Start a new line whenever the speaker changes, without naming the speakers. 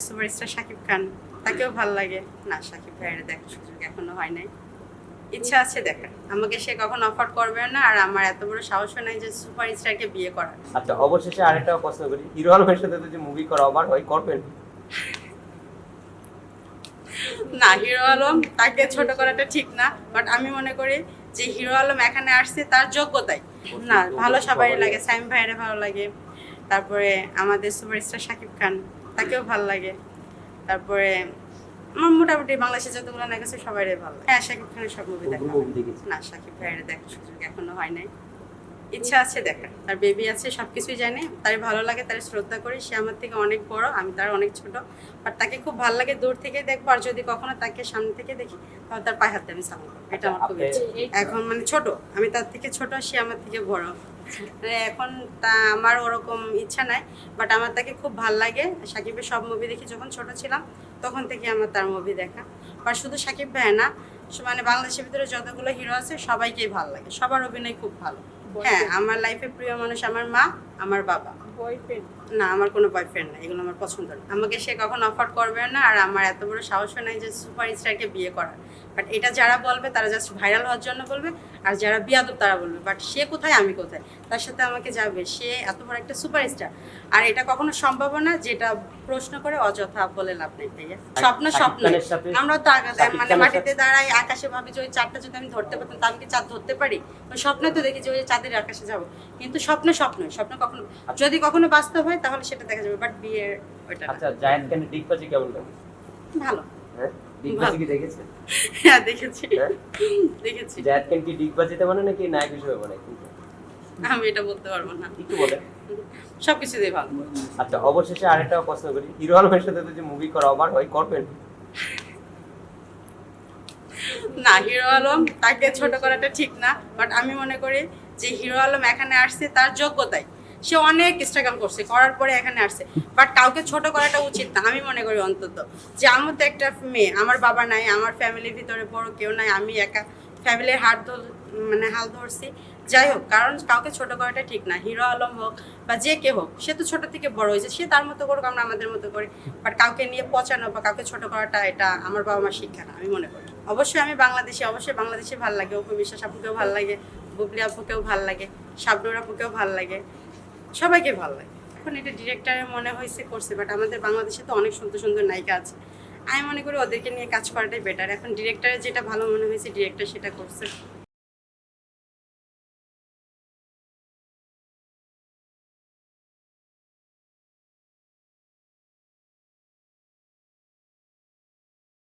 Superstar Shakib Khan তাকেও ভালো লাগে। না শাকিব ভাইয়ের দেখার সুযোগ এখনও হয় নাই। ইচ্ছা আছে দেখার। আমাকে সে কখন অফার করবে না আর আমার এত বড় সাহসও নাই যে সুপারস্টারকে বিয়ে করার।
আচ্ছা অবশেষে আরেকটা প্রশ্ন করি। হিরো আলমের সাথে তো যে মুভি করা হয় করবেন?
না হিরো আলম তাকে ছোট করাটা ঠিক না বাট আমি মনে করি যে হিরো আলম এখানে আসছে তার যোগ্যতাই। না ভালো সবাই লাগে সাইম ভাইয়ের ভালো লাগে। তারপরে আমাদের সুপারস্টার শাকিব খান তাকেও ভালো লাগে। তারপরে আমার মোটামুটি বাংলাদেশে যতগুলো নায়ক আছে সবাই ভালো লাগে। হ্যাঁ শাকিব খানের সব মুভি দেখা। না শাকিব ভাইয়ের দেখার সুযোগ এখনও হয় নাই। ইচ্ছা আছে দেখার। তার বেবি আছে সব কিছুই জানে। তার ভালো লাগে তার শ্রদ্ধা করি। সে আমার থেকে অনেক বড় আমি তার অনেক ছোট। বাট তাকে খুব ভালো লাগে দূর থেকে দেখব। আর যদি কখনো তাকে সামনে থেকে দেখি তাহলে তার পায়ে হাতে আমি সালাম করব। এটা আমার খুব ইচ্ছে। এখন মানে ছোট আমি তার থেকে ছোট সে আমার থেকে বড়। এখন তা আমার ওরকম ইচ্ছা নাই বাট আমার তাকে খুব ভালো লাগে। সাকিবের সব মুভি দেখি যখন ছোট ছিলাম তখন থেকে আমার তার মুভি দেখা। আর শুধু সাকিব ভাই না মানে বাংলাদেশের ভিতরে যতগুলো হিরো আছে সবাইকেই ভালো লাগে। সবার অভিনয় খুব ভালো। হ্যাঁ আমার লাইফে প্রিয় মানুষ আমার মা আমার বাবা।
বয়ফ্রেন্ড
না আমার কোনো বয়ফ্রেন্ড না এগুলো আমার পছন্দ না। আমাকে সে কখন অফার করবে না আর আমার এত বড় সাহসও নাই যে সুপার স্টারকে বিয়ে করার। বাট এটা যারা বলবে তারা জাস্ট ভাইরাল হওয়ার জন্য বলবে আর যারা বিয়াদব তারা বলবে বাট সে কোথায় আমি কোথায়? তার সাথে আমাকে যাবে সে এত বড় একটা সুপার স্টার আর এটা কখনো সম্ভব না যেটা প্রশ্ন করে অযথা বলে লাভ নেই ভাইয়া। স্বপ্ন স্বপ্ন আমরা তো আগে মানে মাটিতে দাঁড়াই আকাশে ভাবি যে ওই চাঁদটা যদি আমি ধরতে পারতাম তা আমি কি চাঁদ ধরতে পারি? ওই স্বপ্নে তো দেখি যে ওই চাঁদের আকাশে যাব। কিন্তু স্বপ্ন স্বপ্ন স্বপ্ন কখনো যদি কখনো বাস্তব হয় তাহলে সেটা দেখা যাবে বাট বিয়ের ওইটা।
আচ্ছা জায়েদ খানের ডিগবাজি কেমন লাগে?
ভালো।
হ্যাঁ? ডিগবাজি কি দেখেছেন
হ্যাঁ দেখেছি।
হ্যাঁ?
দেখেছি।
জায়েদ খান কি ডিগবাজিতে মানে নাকি নায়ক হিসেবে মানে
আমি এটা বলতে পারব না।
একটু বলেন
সবকিছু দিয়ে ভালো।
আচ্ছা অবশেষে আরেকটা প্রশ্ন করি। হিরো আলমের সাথে মুভি করা অবার হয় করবেন?
না হিরো আলম তাকে ছোট করাটা ঠিক না বাট আমি মনে করি যে হিরো আলম এখানে আসছে তার যোগ্যতাই সে অনেক স্ট্রাগল করছে, করার পরে এখানে আসছে। বাট কাউকে ছোট করাটা উচিত না, আমি মনে করি অন্তত। যে আমার তো একটা মেয়ে, আমার বাবা নাই, আমার ফ্যামিলির ভিতরে বড় কেউ নাই, আমি একা ফ্যামিলির হাত ধর মানে হাল ধরছি। যাই হোক, কারণ কাউকে ছোট করাটা ঠিক না, হিরো আলম হোক বা যে কে হোক, সে তো ছোট থেকে বড় হয়েছে, সে তার মতো করুক, আমরা আমাদের মতো করি। বাট কাউকে নিয়ে পচানো বা কাউকে ছোট করাটা, এটা আমার বাবা মার শিক্ষা না, আমি মনে করি। অবশ্যই আমি বাংলাদেশি, অবশ্যই বাংলাদেশে ভালো লাগে, অপু বিশ্বাস আপুকেও ভালো লাগে, বুবলি আপুকেও ভালো লাগে, শাবনুর আপুকেও ভালো লাগে। সবাইকে ভালো লাগে। এখন এটা ডিরেক্টরের মনে হয়েছে, করছে বাট আমাদের বাংলাদেশে তো অনেক সুন্দর সুন্দর নায়িকা আছে। আমি মনে করি ওদেরকে নিয়ে কাজ করাটাই বেটার এখন ডিরেক্টরের যেটা ভালো মনে হয়েছে ডিরেক্টর সেটা করছে।